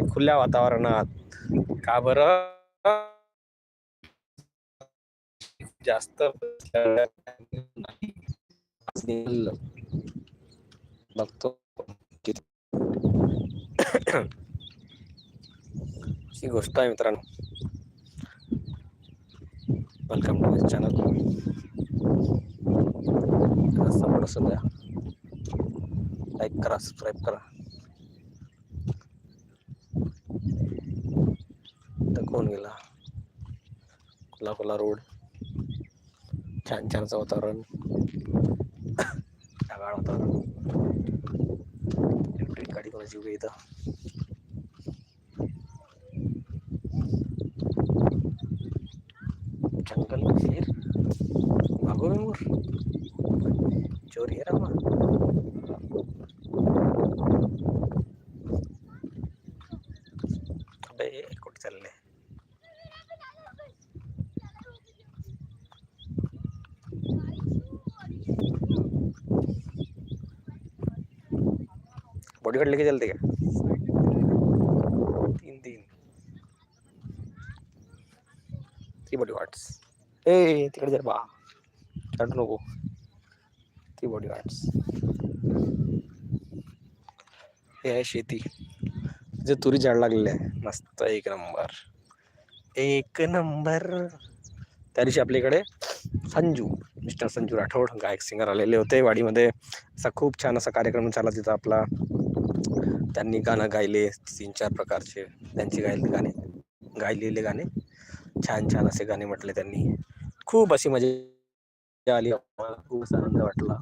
खुल्या वातावरणात? का बरं? जास्त बघतो. ही गोष्ट आहे मित्रांनो. Welcome to my channel support असू द्या. लाईक करा सबस्क्राईब करा. कोण गेला. खुला खुला रोड. छान छानचं वातावरण. ढगाळ वातावरण. इलेक्ट्रिक गाडी कोणाची उभी इथं? जंगल में शेर भागो में मोर चोरी है रामा अबे कुठे चालले बॉडीगार्ड लेके चलते क्या? तीन तीन। ती बॉडी गार्ड्स ए तिकडे जर बा। काढू नको। ती बॉडी गार्ड्स हे आहे शेती। जे तुरी झाड लागलेलं आहे। मस्त एक नंबर। एक नंबर। त्या दिवशी आपल्याकडे संजू मिस्टर संजू राठोड गायक सिंगर आलेले होते. वाडीमध्ये असा खूप छान असा कार्यक्रम झाला तिथं आपला. त्यांनी गाणं गायले, तीन चार प्रकारचे त्यांचे गायले गाणे, गायलेले गाणे. छान छान असे गाणे म्हटले त्यांनी. खूप अशी मज़ा आली. खूप आनंद वाटला.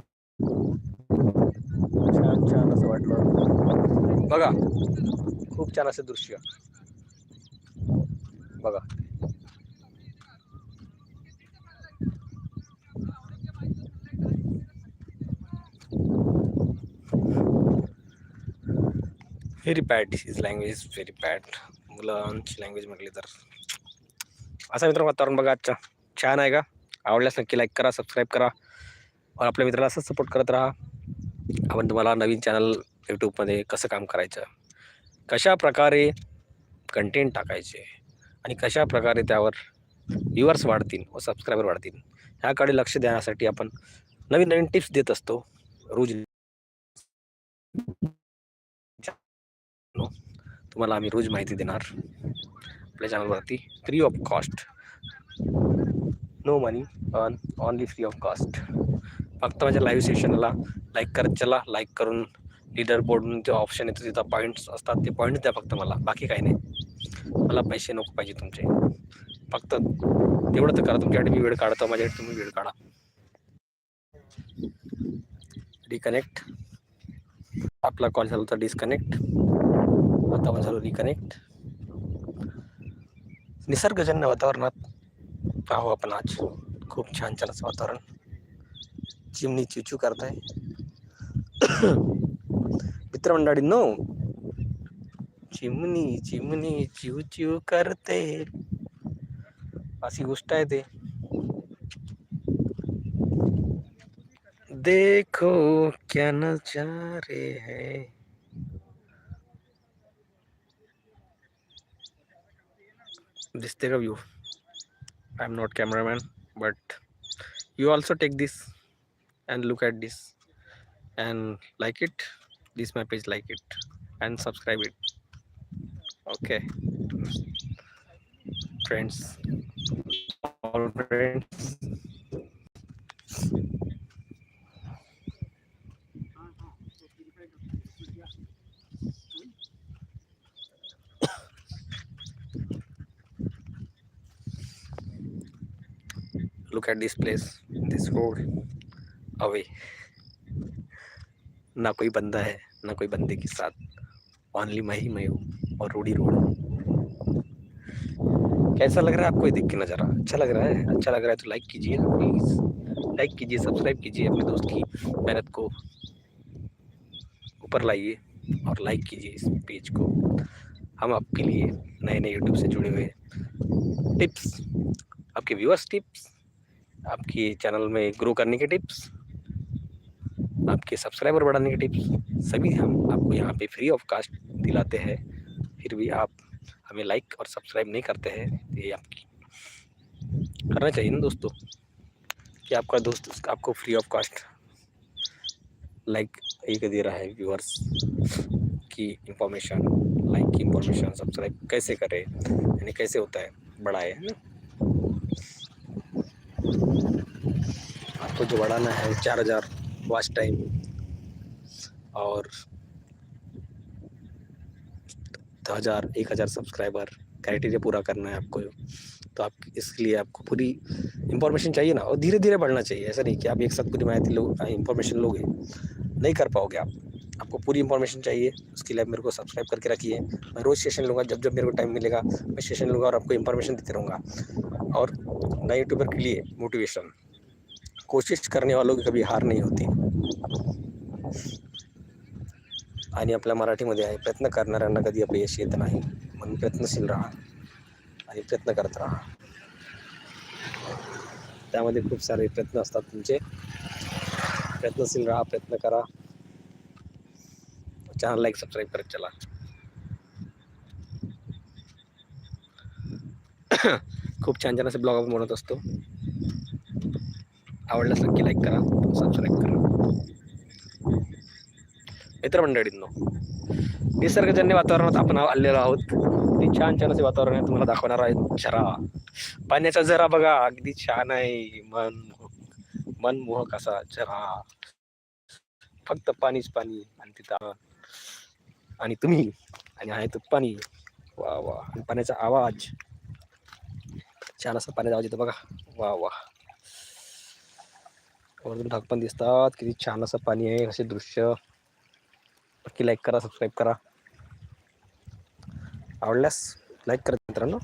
छान छान असं वाटलं. बघा, खूप छान असं दृश्य. बघा. Very bad his language very bad मुलांची लँग्वेज म्हटली तर. असा मित्र वातावरण बघा आजच्या छान आहे का? आवडल्यास नक्की लाईक करा सबस्क्राईब करा. और आपल्या मित्राला असंच सपोर्ट करत राहा. आपण तुम्हाला नवीन चॅनल यूट्यूबमध्ये कसं काम करायचं? कशा प्रकारे कंटेंट टाकायचे? आणि कशा प्रकारे त्यावर व्ह्युअर्स वाढतील व सबस्क्रायबर वाढतील? ह्याकडे लक्ष देण्यासाठी आपण नवीन नवीन टिप्स देत असतो. रोज हो. तुम्हाला आम्ही रोज माहिती देणार. आपल्या चॅनलवरती free of cost no money on only free of cost फक्त माझ्या लाईव्ह सेशनला लाईक करत चला. लाईक करून लीडर बोर्डून जे ऑप्शन येतं तिथं पॉईंट्स असतात ते पॉईंट्स द्या फक्त मला. बाकी काही नाही. मला पैसे नको पाहिजे तुमचे. फक्त तेवढं तर करा. तुमच्यासाठी मी वेळ काढतो माझ्यासाठी तुम्ही वेळ काढा. रिकनेक्ट आपला कॉल झाला होता डिस्कनेक्ट आता आपण झालो रिकनेक्ट निसर्गजन्य वातावरणात आहो आपण आज. खूप छान छान असं वातावरण. चिमणी चिचू करताय. मित्रमंडळी नो. चिमणी चिमणी चिव चिव करते. अशी गोष्ट आहे ते. देखो क्या नजारे है. this take a view i'm not cameraman but you also take this and look at this and like it this my page like it and subscribe it. Okay. Friends all friends. Look at this place. This road. Away. ना कोई बंदा है, ना कोई बंदे के साथ। Only मैं ही, मैं हूँ और रोडी रोड कैसा लग रहा है आपको ये देख के नज़ारा? अच्छा लग रहा है? अच्छा लग रहा है तो लाइक कीजिए प्लीज़ लाइक कीजिए सब्सक्राइब कीजिए अपने दोस्त की मेहनत को। ऊपर लाइए और लाइक कीजिए इस पेज को। हम आपके लिए नए नए यूट्यूब से जुड़े हुए टिप्स आपके व्यूअर्स टिप्स आपके चैनल में ग्रो करने के टिप्स, आपके सब्सक्राइबर बढ़ाने के टिप्स, सभी हम आपको यहाँ पे फ्री ऑफ़ कास्ट दिलाते हैं। फिर भी आप हमें लाइक और सब्सक्राइब नहीं करते हैं, ये आपकी करना चाहिए ना दोस्तों, कि आपका दोस्त आपको फ्री ऑफ़ कास्ट लाइक ये दे रहा है व्यूअर्स, की इंफॉर्मेशन लाइक की इंफॉर्मेशन सब्सक्राइब कैसे करें, यानी कैसे होता है बड़ा है ना? आपको जो बढ़ाना है, चार हज़ार वॉच टाइम और हज़ार, एक हज़ार सब्सक्राइबर क्राइटेरिया पूरा करना है आपको। तो आप, इसके लिए आपको पूरी इंफॉर्मेशन चाहिए ना, और धीरे धीरे बढ़ना चाहिए। ऐसा नहीं कि आप एक साथ पूरी माहिती लो इंफॉर्मेशन लोगे, नहीं कर पाओगे आप। आपको पूरी इंफॉर्मेशन चाहिए, उसके लिए मेरे को सब्सक्राइब करके रखिए। मैं रोज़ सेशन लूँगा, जब जब मेरे को टाइम मिलेगा, मैं सेशन लूँगा और आपको इंफॉर्मेशन देते रहूँगा। और नए यूट्यूबर के लिए मोटिवेशन कोशिश करने वालों की कभी हार नहीं होती। आणि आपल्या मराठीमध्ये आहे प्रयत्न करणाऱ्यांना कधी अपयश येत नाही म्हणून प्रयत्नशील राहा। आणि प्रयत्न करत राहा। त्यामध्ये खूप सारे प्रयत्न असतात तुमचे। प्रयत्नशील राहा, प्रयत्न करा। चॅनल लाईक सबस्क्राईब करत चला. खूप छान छान असे ब्लॉग आपण बनवत असतो. आवडल्यास नक्की लाईक करा सबस्क्राईब करा. मित्रमंडळींनो निसर्गजन्य वातावरणात आपण आलेलो आहोत. ते छान छान असे वातावरण आहे तुम्हाला दाखवणार आहे. झरा पाण्याचा झरा बघा अगदी छान आहे. मन मनमोहक असा झरा फक्त पाणीच पाणी आणि तिथं आणि तुम्ही आणि आहे तो पाणी वा वा. आणि पाण्याचा आवाज. छान असा पाण्याचा आवाज येतो बघा. वा वा. वरतून ढग पण दिसतात. किती छान असं पाणी आहे. असे दृश्य. नक्की लाईक करा सबस्क्राईब करा. आवडल्यास लाईक करा मित्रांनो.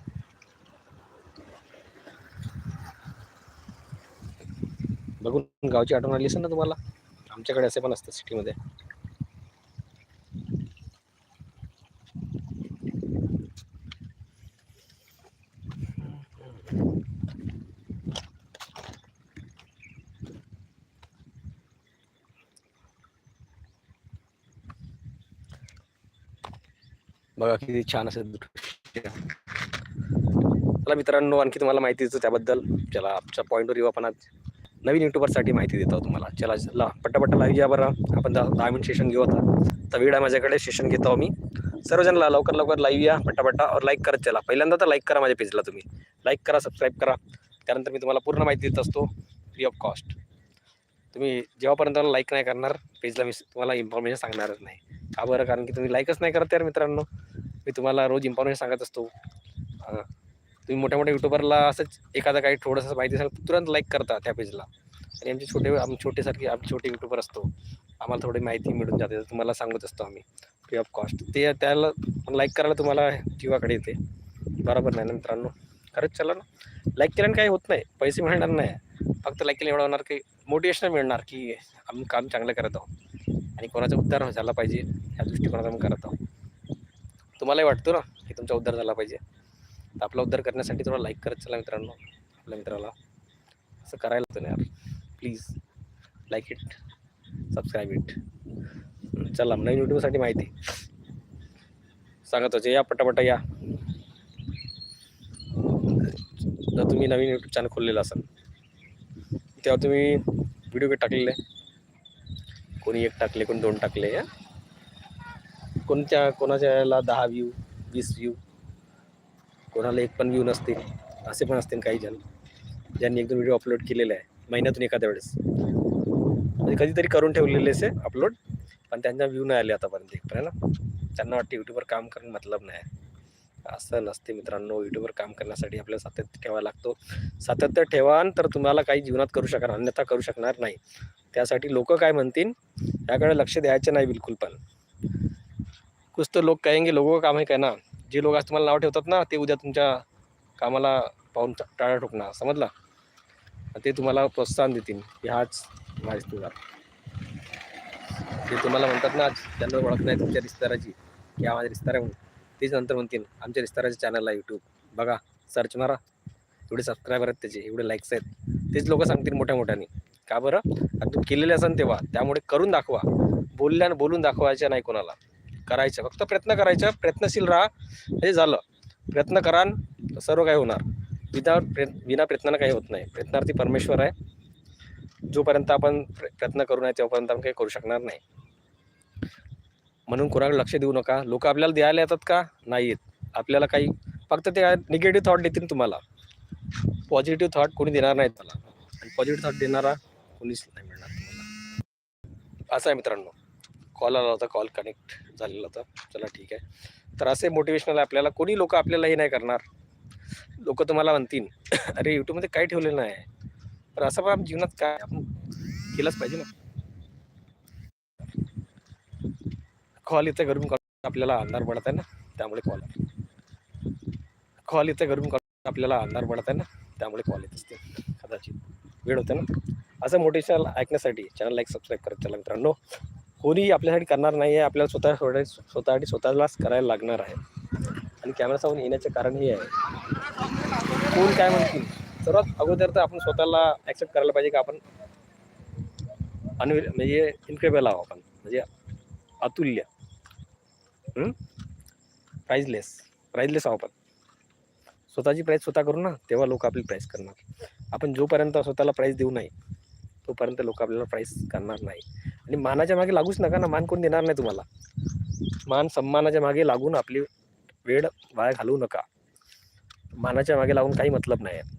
बघून गावची आठवण आली असेल ना तुम्हाला? आमच्याकडे असे पण असतं सिटीमध्ये बघा किती छान असेल चला मित्रांनो आणखी तुम्हाला माहिती देतो त्याबद्दल. चला आमच्या पॉईंटवर येऊ आपण नवीन युट्यूबरसाठी माहिती देतो तुम्हाला. चला चला पट्टापट्टा लाईव्ह या बरं. आपण दहा दहा मिनिट सेशन घेऊ आता. तर वेळ आहे माझ्याकडे सेशन घेतो मी सर्वजण लवकर लवकर लाईव्ह या पट्टापट्टा और लाईक करत चला. पहिल्यांदा तर लाईक करा माझ्या पेजला तुम्ही. लाईक करा सबस्क्राईब करा. त्यानंतर मी तुम्हाला पूर्ण माहिती देत असतो. फ्री ऑफ कॉस्ट तुम्ही जेव्हापर्यंत लाईक नाही करणार पेजला मी तुम्हाला इन्फॉर्मेशन सांगणारच नाही. का बरं? कारण की तुम्ही लाईकच नाही करत यार मित्रांनो. मी तुम्हाला रोज इन्फॉर्मेशन सांगत असतो. तुम्ही मोठ्या मोठ्या युट्यूबरला असंच एखादा काही थोडंसं माहिती सांग तुरंत लाईक करता त्या पेजला आणि आमचे छोटे आम छोटेसारखे आम्ही छोटे युट्यूबर असतो. आम्हाला थोडी माहिती मिळून जाते. तर तुम्हाला सांगत असतो आम्ही. फ्री ऑफ कॉस्ट ते त्याला लाईक करायला तुम्हाला जीवाकडे येते. बरोबर नाही ना मित्रांनो? खरंच चला ना. लाईक केल्याने काही होत नाही. पैसे मिळणार नाही. फक्त लाईक केलं एवढं होणार की मोटिवेशन मिळणार की आम्ही काम चांगलं करत आहोत. आणि कोणाचा उद्धार झाला पाहिजे ह्या दृष्टिकोनात आम्ही करत आहोत. तुम्हालाही वाटतो ना की तुमचा उद्धार झाला पाहिजे. तर आपला उद्धार करण्यासाठी थोडा लाईक करत चला मित्रांनो आपल्या मित्राला. असं करायला होतं ना यार. Please like it subscribe it चला नवीन युट्यूबसाठी माहिती. सांगत होते या पटापटा या. जर तुम्ही नवीन यूट्यूब चॅनल खोललेलं असाल तेव्हा तुम्ही व्हिडिओ टाकलेले कोणी एक टाकले कोणी दोन टाकले या. कोणत्या कोणाच्या याला दहा व्ह्यू वीस व्ह्यू कोणाला एक पण व्ह्यू नसतील असे पण असतील काही जण. ज्यांनी एक दोन व्हिडिओ अपलोड केलेले आहे महिन्यातून एखाद्या वेळेस. म्हणजे कधीतरी करून ठेवलेले असे अपलोड पण त्यांना व्ह्यू नाही आले आतापर्यंत. एक ना. त्यांना वाटते यूट्यूबवर काम करून मतलब नाही असं नसते मित्रांनो. युट्यूबवर काम करण्यासाठी आपल्याला सातत्य ठेवावा लागतो. सातत्य ठेवान तर तुम्हाला काही जीवनात करू शकणार अन्यथा करू शकणार नाही. त्यासाठी लोक काय म्हणतील? याकडे लक्ष द्यायचे नाही बिलकुल पण. कुछ तर लोक कहेंगे लोगों का काम है कहना. जे लोक आज तुम्हाला नाव ठेवतात ना ते उद्या तुमच्या कामाला पाहून टाळा ठोकणार. समजला? ते तुम्हाला प्रोत्साहन देतील. की हाच माझा ते तुम्हाला म्हणतात ना आज त्यांना ओळख नाही तुमच्या रिश्तेदाराची. की हा माझ्या रिश्तेदार आहे म्हणून. तेच नंतर म्हणतील आमच्या रिश्तेदाराचे चॅनल यूट्यूब बघा सर्च मारा. एवढे सबस्क्रायबर आहेत त्याचे एवढे लाईक्स आहेत. तेच लोक सांगतील मोठ्या मोठ्याने. का बरं? आणि तुम्ही केलेले असाल तेव्हा त्यामुळे करून दाखवा. बोलल्या बोलून दाखवायचं नाही कोणाला. करायचं फक्त प्रयत्न करायचा प्रयत्नशील राहा. हे झालं. प्रयत्न करान सर्व काही होणार. विना प्रयत् विना प्रयत्नानं काही होत नाही. प्रयत्नार्थी परमेश्वर आहे. जोपर्यंत आपण प्र- प्रयत्न करू नये तेव्हापर्यंत आपण काही करू शकणार नाही. म्हणून कोणाकडे लक्ष देऊ नका. लोक आपल्याला द्यायला येतात का? नाही येत आपल्याला काही फक्त ते निगेटिव्ह थॉट देतील तुम्हाला. पॉझिटिव्ह थॉट कोणी देणार नाही त्याला. आणि पॉझिटिव्ह थॉट देणारा कोणीच नाही मिळणार तुम्हाला. असं आहे मित्रांनो. कॉल आला होता कॉल कनेक्ट झालेला होता. चला ठीक आहे. तर असे मोटिवेशनल आपल्याला कोणी लोक आपल्याला हे नाही करणार. लोक तुम्हाला म्हणतील अरे यूट्यूबमध्ये काही ठेवलेलं नाही. तर असं पण जीवनात काय आपण केलंच पाहिजे ना. कॉल इथे गरम कॉल आपल्याला अंधार पडत आहे ना त्यामुळे कॉल कॉल इथे गरम कॉल आपल्याला अंधार पडत आहे ना त्यामुळे कॉल येत असते कदाचित वेळ होते ना. असं मोटिवेशनल ऐकण्यासाठी चॅनल लाईक सबस्क्राईब करत चला मित्रांनो. कोणी आपल्यासाठी करणार नाही आहे आपल्याला स्वतः स्वतः स्वतःसाठी स्वतःलाच करायला लागणार आहे. आणि कॅमेरा समोर येण्याचे कारण हे आहे. कोण काय म्हणतील? सर्वात अगोदर तर आपण स्वतःला ॲक्सेप्ट करायला पाहिजे की आपण अनवि म्हणजे इन्क्रेबल आहो आपण. म्हणजे अतुल्य. प्राईजलेस प्राईजलेस आहो आपण. स्वतःची प्राईज स्वतः करू ना तेव्हा लोक आपली प्राईज करणार. आपण जोपर्यंत स्वतःला प्राईज देऊ नाही तोपर्यंत लोक आपल्याला प्राईज करणार नाही. आणि मानाच्या मागे लागूच नका ना मान कोण देणार नाही तुम्हाला. मान सन्मानाच्या मागे लागून आपली वेळ वाया घालवू नका. मानाच्या मागे लागून काही मतलब नाही आहे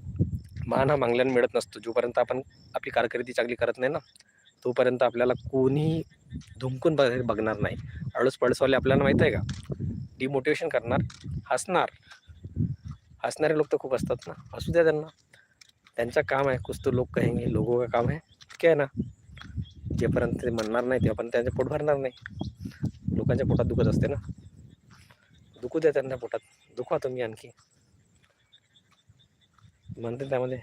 मान हा मागल्यानं मिळत नसतो जोपर्यंत आपण आपली कारकिर्दी चांगली करत नाही ना तोपर्यंत आपल्याला कोणीही धुमकून बघ बघणार नाही. अडूस पडसवाले आपल्याला माहीत आहे का? डिमोटिवेशन करणार हसणार. हसणारे लोक तर खूप असतात ना. हसू द्या त्यांना. त्यांचं काम आहे कुछ तो लोक कहेंगे लोगों का काम आहे ठीक आहे ना? जेपर्यंत ते म्हणणार नाही तेव्हापर्यंत त्यांचं पोट भरणार नाही. लोकांच्या पोटात दुखत असते ना. दुखू द्या त्यांना पोटात. दुखवा तुम्ही आणखी. म्हणते त्यामध्ये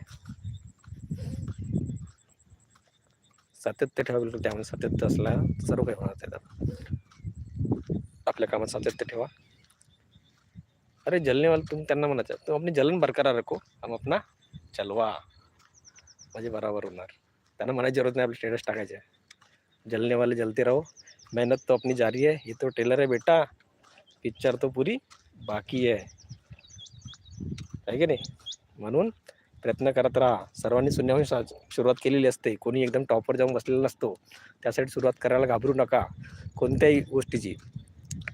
सातत्य ठेवावे लागतं त्यामध्ये सातत्य असला सर्व काही होणार त्याच्यात. आपल्या कामात सातत्य ठेवा. अरे जलने तुम्ही तुम त्यांना म्हणायचं तुम आपली जलन बरकरार रखो हम अपना चलवा म्हणजे बराबर होणार. त्यांना म्हणायची जरूरत नाही आपले स्टेटस टाकायचे. जलने वाले जलते राहो. मेहनत तो अपनी जारी आहे हे तो टेलर आहे बेटा. पिक्चर तो पुरी बाकी आहे आहे की नाही? म्हणून प्रयत्न करत राहा. सर्वांनी शून्याहून सुरुवात केलेली असते. कोणी एकदम टॉपवर जाऊन बसलेला नसतो. त्यासाठी सुरुवात करायला घाबरू नका. कोणत्याही गोष्टीची.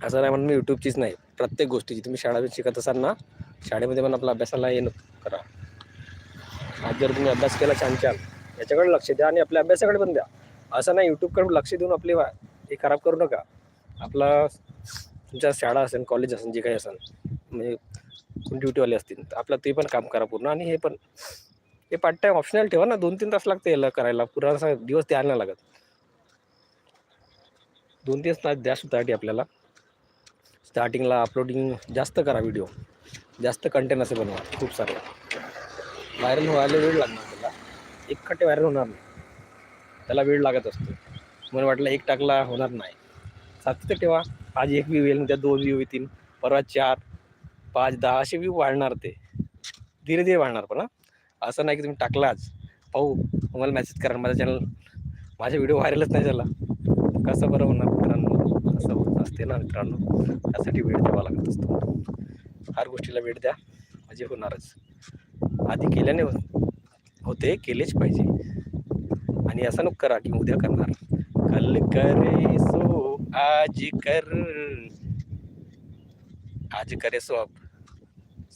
असं नाही म्हणून मी यूट्यूबचीच नाही. प्रत्येक गोष्टीची. तुम्ही शाळेमध्ये शिकत असाल ना शाळेमध्ये पण आपला अभ्यासाला येणं करा. आज जर तुम्ही अभ्यास केला छान छान याच्याकडे लक्ष द्या आणि आपल्या अभ्यासाकडे पण द्या. असं नाही यूट्यूबकडे लक्ष देऊन आपली वा- हे खराब करू नका. आपला तुमच्या शाळा असेल कॉलेज असेल जे काही असेल म्हणजे ड्युटीवाले असतील तर आपलं ते पण काम करा पूर्ण आणि हे पण हे पार्ट टाइम ऑप्शनल ठेवा ना दोन तीन तास लागते याला करायला. पूर्ण असा दिवस द्यायला नाही लागत. दोन तीन तास द्या सुद्धासाठी आपल्याला. स्टार्टिंगला अपलोडिंग जास्त करा व्हिडिओ जास्त कंटेंट असे बनवा खूप सारे. व्हायरल व्हायला वेळ लागणार त्याला. एक खट्टे व्हायरल होणार नाही. त्याला वेळ लागत असतो. मला वाटलं एक टाकला होणार नाही. सातत्य ठेवा. आज एक व्ह्यू येईल उद्या दोन व्ह्यू येतील. परवा चार. पाच दहाशे असे वाढणार ते. धीरे धीरे वाढणार पण असं नाही की तुम्ही टाकलाच पाहू तुम्हाला मेसेज करा. माझा चॅनल माझा व्हिडिओ व्हायरलच नाही झाला. कसं बरं होणार मित्रांनो? असं होत असते ना मित्रांनो. त्यासाठी वेळ द्यावा लागत असतो. हर गोष्टीला वेळ द्या. म्हणजे होणारच. आधी केल्याने हो- होते केलेच पाहिजे. आणि असं नको करा की उद्या करणार. कल करे सो आज कर. आज करे सो आप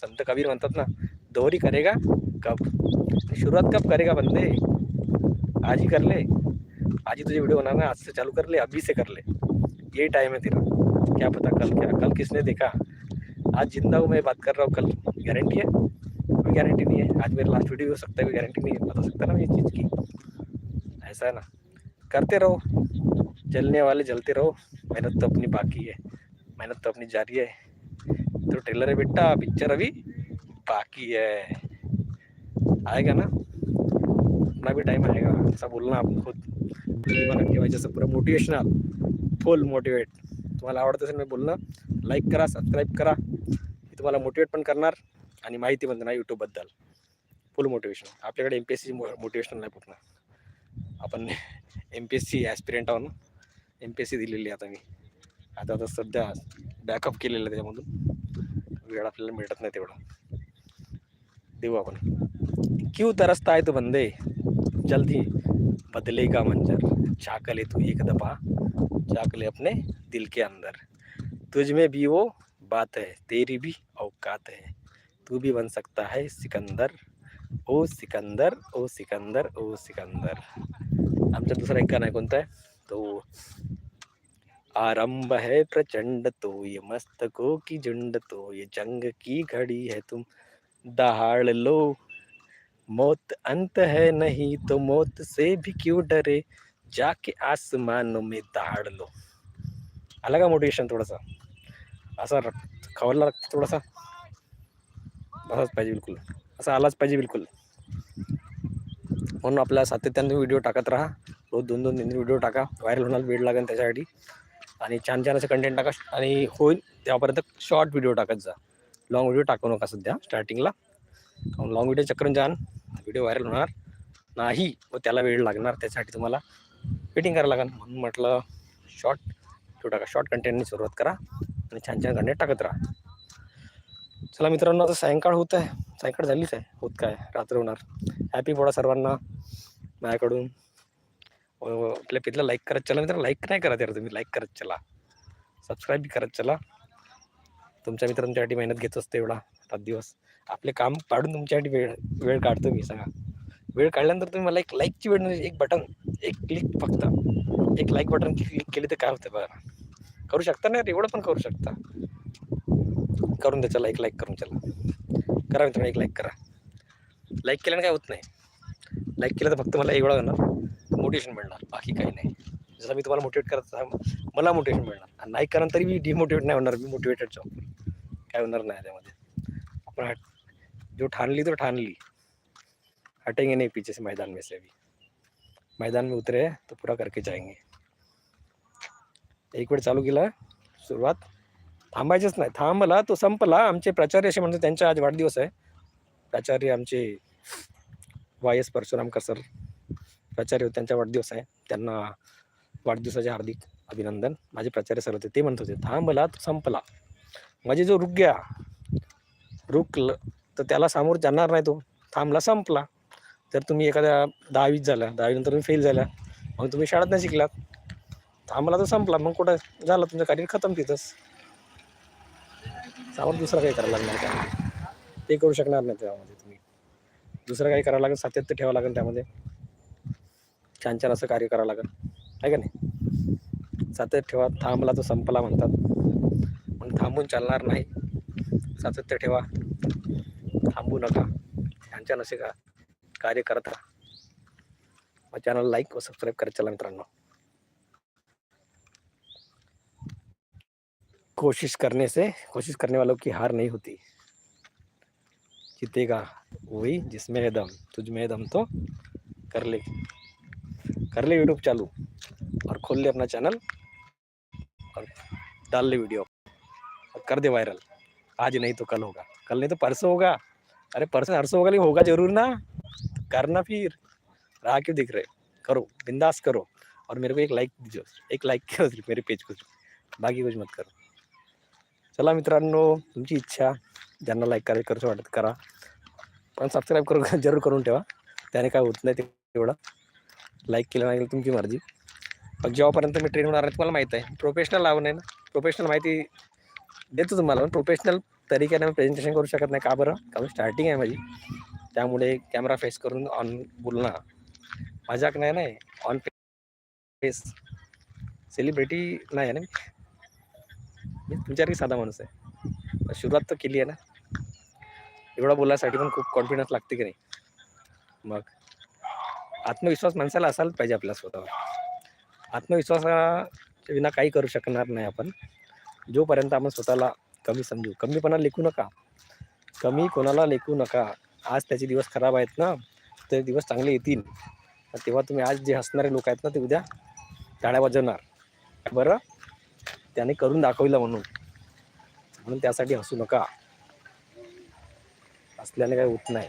संत कबीर म्हणतात ना दोहरी करेगा कब? शुरुआत कब करेगा बंदे? आज ही कर ले। आज ही तुझे वीडियो बनाना आज से चालू कर ले, अभी से कर ले। यही टाइम है तेरा। क्या पता कल क्या, कल किसने देखा? आज ज़िंदा हूँ मैं, बात कर रहा हूँ, कल गारंटी है? कोई गारंटी नहीं है। आज मेरा लास्ट वीडियो हो सकता है, कोई गारंटी नहीं है। बता सकता ना ये चीज़ की? ऐसा है ना। करते रहो। जलने वाले जलते रहो। मेहनत तो अपनी बाकी है। मेहनत तो अपनी जारी है। तो ट्रेलर है बेटा पिक्चर अभी बाकी है। आएगा ना? अपना भी टाइम आएगा। ऐसा बोलना आप खुद। दिमागात ठेवायचं असं पुरं मोटिवेशनल फुल मोटिवेट तुम्हाला आवडत असेल मी बोलणं लाईक करा सबस्क्राईब करा। मी तुम्हाला मोटिवेट पण करणार आणि माहिती पण देणार यूट्यूबबद्दल फुल मोटिवेशन आपल्याकडे M P S C motivation नाही पूर्ण आपण M P S C aspirant आहोत ना? एम पी एस सी दिलेली आहे आता मी. आता आता सध्या बॅकअप केलेलं आहे त्याच्यामधून. वेळ आपल्याला मिळत नाही तेवढा. देऊ आपण. क्यों तरसता है तू बंदे. जल्दी बदलेगा मंजर. झाँक ले तू एक दफ़ा. झाँक ले अपने दिल के अंदर. तुझ में भी वो बात है. तेरी भी औकात है. तू भी बन सकता है सिकंदर. ओ सिकंदर ओ सिकंदर ओ सिकंदर. आमचा दुसरा एक गाणं आहे कोणता आहे? तो आरंभ है प्रचंड तो ये मस्तकों की झुंड तो ये जंग की घड़ी है तुम। दहाड़ लो। मौत अंत है नहीं तो मौत से भी क्यों डरे? जाके आसमानों में दहाड़ लो। आला का मोटिवेशन थोडासा। असा रक्त खवरला रक्त थोडासा। असाच पाहिजे बिलकुल। असा आलाच पाहिजे बिलकुल। म्हणून आपल्या सातत्याने व्हिडिओ टाकत राहा. रोज दोन दोन तीन व्हिडिओ टाका. व्हायरल होणार वेळ लागेल त्याच्यासाठी. आणि छान छान असं कंटेंट टाका. आणि होईल तेव्हापर्यंत शॉर्ट व्हिडिओ टाकत जा. लाँग व्हिडिओ टाकू नका सध्या स्टार्टिंगला लाँग व्हिडिओ चक्करून जाण व्हिडिओ व्हायरल होणार नाही व त्याला वेळ लागणार त्यासाठी तुम्हाला वेटिंग करायला लागेल म्हणून म्हटलं शॉर्ट व्हिडिओ टाका. शॉर्ट कंटेंटने सुरुवात करा आणि छान छान कंटेंट टाकत राहा. चला मित्रांनो आता सायंकाळ होत आहे. सायंकाळ झालीच आहे. होत काय? रात्र होणार. हॅपी फोडा सर्वांना. माझ्याकडून आपल्या पेजला लाईक करत चला. मित्र लाईक नाही करत यार तुम्ही लाईक करत चला. सबस्क्राईब करत चला. तुमच्या मित्रांच्यासाठी मेहनत घेत असतो एवढा सात दिवस. आपले काम पाडून तुमच्यासाठी वेळ वेळ काढतो मी सांगा. वेळ काढल्यानंतर तुम्ही मला एक लाईकची वेळ म्हणजे एक बटन एक क्लिक फक्त. एक लाईक बटन क्लिक केली तर काय होतं बघा. करू शकता ना एवढं पण करू शकता. करून द्या चला एक लाईक करून चला. करा मित्रांनो एक लाईक करा. लाईक केल्याने काय होत नाही. लाईक केलं तर फक्त मला एवढं होणार. मोटिवेशन मिळणार. बाकी काही नाही. जसं मी तुम्हाला मोटिवेट करत मला मोटिवेशन मिळणार. आणि नाही कारण तरी मी डिमोटिवेट नाही होणार. मी मोटिवेटेड जाऊ काय होणार नाही त्यामध्ये. आपण हट जो ठाणली तो ठाणली. हटेंगे नाही पीछे से मैदान में से भी. मैदान में उतरे तो पूरा करके जाएंगे. एक वेळ चालू केला सुरुवात. थांबायचंच नाही. थांबला तो संपला. आमचे प्राचार्य असे म्हणतात त्यांचा आज वाढदिवस आहे. प्राचार्य आमचे वाय एस परशुरामकर सर प्राचार्य होते त्यांचा वाढदिवस आहे. त्यांना वाढदिवसाचे हार्दिक अभिनंदन. माझे प्राचार्य सर होते ते म्हणत होते थांबला तो संपला. म्हणजे जो रुक गया रुकल तर त्याला सामोर जाणार नाही तो. थांबला संपला. तर तुम्ही एखाद्या दहावीत झाला दहावीनंतर तुम्ही फेल झाला मग तुम्ही शाळेत नाही शिकलात. थांबला तर संपला. मग कुठं झालं? तुमचं करिअर खतम तिथंच. सामोर दुसरा काही करायला लागणार काय ते करू शकणार नाही त्यामध्ये तुम्ही. दुसरं काही करावं लागेल सातत्य ठेवावं लागेल त्यामध्ये. छान छान असं कार्य करावं लागेल. आहे का नाही? सातत्य ठेवा थांबला तो संपला म्हणतात. पण थांबून चालणार नाही. सातत्य ठेवा. थांबू नका. छान छान असे का कार्य करत. राहा मग चॅनल लाईक व सबस्क्राईब करत चला मित्रांनो. कोशिश करने से कोशिश करने वालों की हार नहीं होती. जीतेगा. वही जिसमें है दम। तुझ में है दम तो कर ले। कर ले यूट्यूब चालू और खोल ले अपना चैनल और डाल ले वीडियो और कर दे वायरल आज नहीं तो कल होगा। कल नहीं तो परसों होगा। अरे परसों परसों होगा, लेकिन होगा ज़रूर ना। करना फिर। रहा क्यों दिख रहे करो, बिंदास करो। और मेरे को एक लाइक दीजिए। एक लाइक करो सिर्फ़ मेरे पेज को बाकी कुछ मत करो। चला मित्रांनो, तुमची इच्छा। ज्यांना लाईक करायचं करूच वाटत करा पण सबस्क्राईब करू जरूर करून ठेवा. त्याने काय होत नाही ते लाईक केलं नाही केलं तुमची मर्जी. मग जेव्हापर्यंत मी ट्रेन होणार आहे तुम्हाला माहीत आहे. प्रोफेशनल लावून आहे ना. प्रोफेशनल माहिती देतो तुम्हाला पण प्रोफेशनल तरीक्याने प्रेझेंटेशन करू शकत नाही. का बरं? कारण स्टार्टिंग आहे माझी. त्यामुळे कॅमेरा फेस करून ऑन बोलणं मजाक नाही नाही ऑन फेस सेलिब्रिटी नाही आहे ना मी. तुमच्यासारखी साधा माणूस आहे. सुरुवात तर केली आहे ना. एवढा बोलायसाठी पण खूप कॉन्फिडन्स लागते की नाही? मग आत्मविश्वास माणसाला असायला पाहिजे आपल्या स्वतःवर. आत्मविश्वासाच्या विना काही करू शकणार नाही आपण. जोपर्यंत आपण स्वतःला कमी समजू कमीपणा लेखू नका. कमी कोणाला लेखू नका. आज त्याचे दिवस खराब आहेत ना ते दिवस चांगले येतील. तेव्हा तुम्ही आज जे हसणारे लोक आहेत ना ते उद्या टाळ्या वाजवणार. बरं? त्याने करून दाखवलं म्हणून. म्हणून त्यासाठी हसू नका. असल्याने काही होत नाही.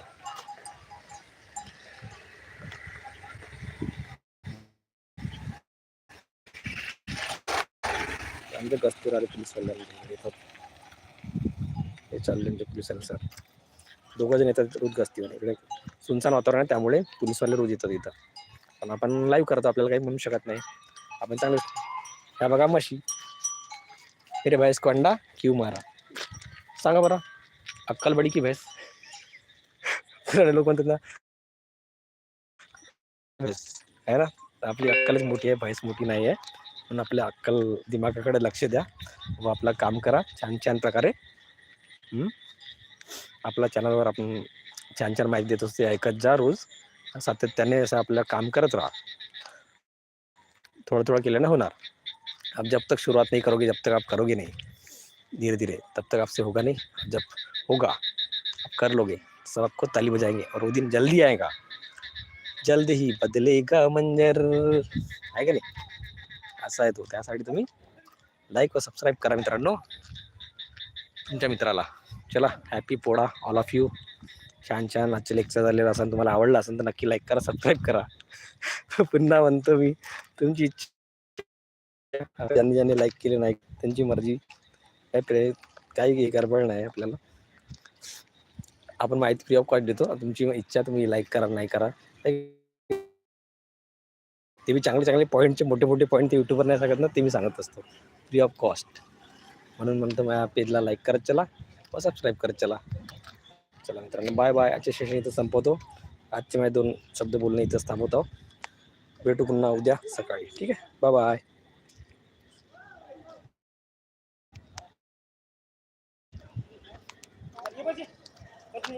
आमचे गस्तीवर आले पोलीस येतात हे चालले म्हणजे पोलीस सर. दोघं जण येतात रोज गस्तीवर. इकडे सुनसान वातावरण आहे त्यामुळे पोलीसवाले रोज येतात इथं. पण आपण लाईव्ह करतो आपल्याला काही म्हणू शकत नाही. आपण चांगलं ह्या बघा म्हशी. हे रे भैस कोंडा क्यू मारा. सांगा बरं अक्कल बडी की भैस? लोक म्हणतात ना. आहे ना? आपली अक्कलच मोठी आहे भैंस मोठी नाही आहे. म्हणून आपल्या अक्कल दिमागाकडे लक्ष द्या व आपलं काम करा छान छान प्रकारे? आपल्या चॅनलवर आपण छान छान माहिती देत असते ऐकत जा रोज. सातत्याने असं आपलं काम करत राहा. थोडं थोडं केल्याने होणार. अब जब तक शुरुआत नहीं करोगे जब तक आप करोगे नहीं. धीरे धीरे. तब तक आपसे होगा नहीं जब होगा. आप कर लोगे. सब आपको ताली बजाएंगे और वो दिन जल्दी आएगा। जल्द ही बदलेगा मंजर। आहे का नाही? असा आहे तो त्यासाठी तुम्ही लाईक व सबस्क्राईब करा मित्रांनो। तुमच्या मित्राला। चला happy Pola all of you छान छान आजचे लेक्चर झालेलं असेल तुम्हाला आवडलं असेल तर नक्की लाईक करा सबस्क्राईब करा. पुन्हा म्हणतो मी तुमची इच्छा ज्यांनी ज्यांनी लाईक केले नाही त्यांची मर्जी. काय प्रे काही गडबड नाही आपल्याला. आपण माहिती फ्री ऑफ कॉस्ट देतो. तुमची इच्छा तुम्ही लाईक करा नाही करा. ते मी चांगले चांगले पॉईंटचे मोठे मोठे पॉईंट ते युट्यूबवर नाही सांगत ना ते मी सांगत असतो. फ्री ऑफ कॉस्ट म्हणून म्हणतो माझ्या पेजला लाईक करत चला. व सबस्क्राईब करत चला. चला मित्रांनो बाय बाय आजचे सेशन इथं संपवतो. आजचे माझे दोन शब्द बोलणे इथंच थांबवतो. भेटू पुन्हा उद्या सकाळी. ठीक आहे? Bye bye